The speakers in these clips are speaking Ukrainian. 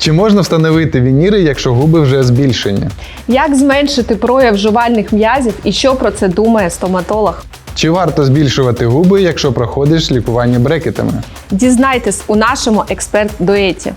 Чи можна встановити вініри, якщо губи вже збільшені? Як зменшити прояв жувальних м'язів і що про це думає стоматолог? Чи варто збільшувати губи, якщо проходиш лікування брекетами? Дізнайтесь у нашому експерт-дуеті.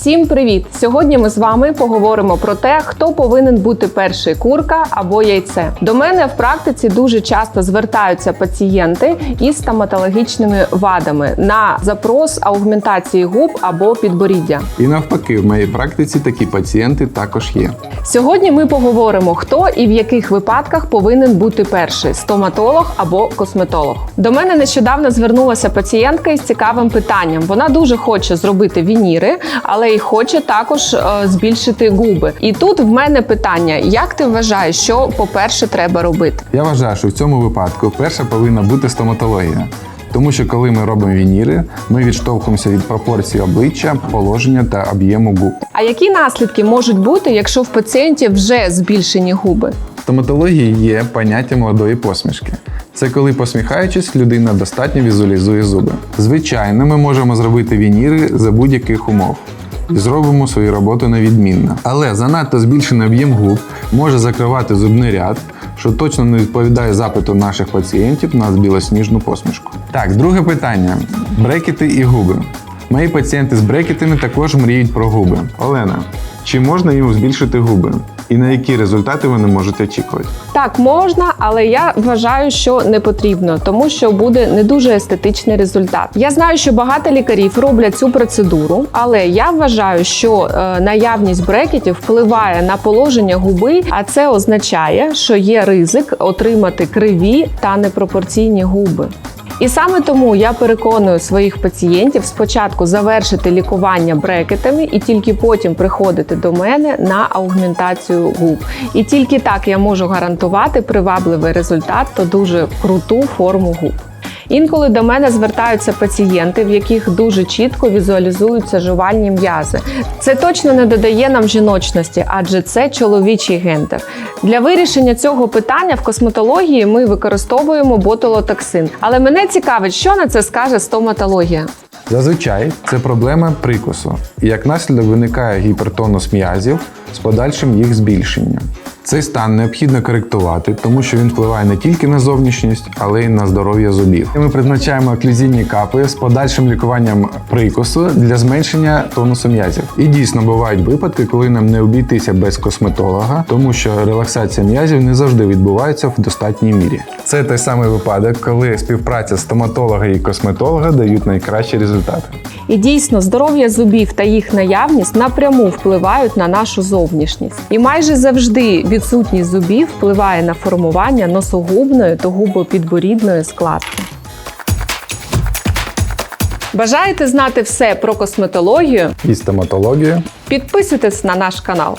Всім привіт! Сьогодні ми з вами поговоримо про те, хто повинен бути перший курка або яйце. До мене в практиці дуже часто звертаються пацієнти із стоматологічними вадами на запрос аугментації губ або підборіддя. І навпаки, в моїй практиці такі пацієнти також є. Сьогодні ми поговоримо, хто і в яких випадках повинен бути перший стоматолог або косметолог. До мене нещодавно звернулася пацієнтка із цікавим питанням. Вона дуже хоче зробити вініри, але хоче також е, збільшити губи. І тут в мене питання: як ти вважаєш, що по-перше треба робити? Я вважаю, що в цьому випадку перша повинна бути стоматологія. Тому що коли ми робимо вініри, ми відштовхуємося від пропорції обличчя, положення та об'єму губ. А які наслідки можуть бути, якщо в пацієнті вже збільшені губи? В стоматології є поняття молодої посмішки. Це коли, посміхаючись, людина достатньо візуалізує зуби. Звичайно, ми можемо зробити вініри за будь-яких умов. І зробимо свою роботу невідмінно. Але занадто збільшений об'єм губ може закривати зубний ряд, що точно не відповідає запиту наших пацієнтів на білосніжну посмішку. Так, друге питання: брекети і губи. Мої пацієнти з брекетами також мріють про губи. Олена, чи можна їм збільшити губи? І на які результати вони можуть очікувати? Так, можна, але я вважаю, що не потрібно, тому що буде не дуже естетичний результат. Я знаю, що багато лікарів роблять цю процедуру, але я вважаю, що е, наявність брекетів впливає на положення губи, а це означає, що є ризик отримати криві та непропорційні губи. І саме тому я переконую своїх пацієнтів спочатку завершити лікування брекетами і тільки потім приходити до мене на аугментацію губ. І тільки так я можу гарантувати привабливий результат та дуже круту форму губ. Інколи до мене звертаються пацієнти, в яких дуже чітко візуалізуються жувальні м'язи. Це точно не додає нам жіночності, адже це чоловічий гендер. Для вирішення цього питання в косметології ми використовуємо ботулотоксин. Але мене цікавить, що на це скаже стоматологія. Зазвичай це проблема прикусу, і як наслідок виникає гіпертонус м'язів з подальшим їх збільшенням. Цей стан необхідно коректувати, тому що він впливає не тільки на зовнішність, але й на здоров'я зубів. Ми призначаємо оклюзійні капи з подальшим лікуванням прикусу для зменшення тонусу м'язів. І дійсно бувають випадки, коли нам не обійтися без косметолога, тому що релаксація м'язів не завжди відбувається в достатній мірі. Це той самий випадок, коли співпраця стоматолога і косметолога дають найкращі результати. І дійсно, здоров'я зубів та їх наявність напряму впливають на нашу зовнішність. І майже завжди відсутність зубів впливає на формування носогубної та губопідборідної складки. Бажаєте знати все про косметологію? І стоматологію Підписуйтесь на наш канал.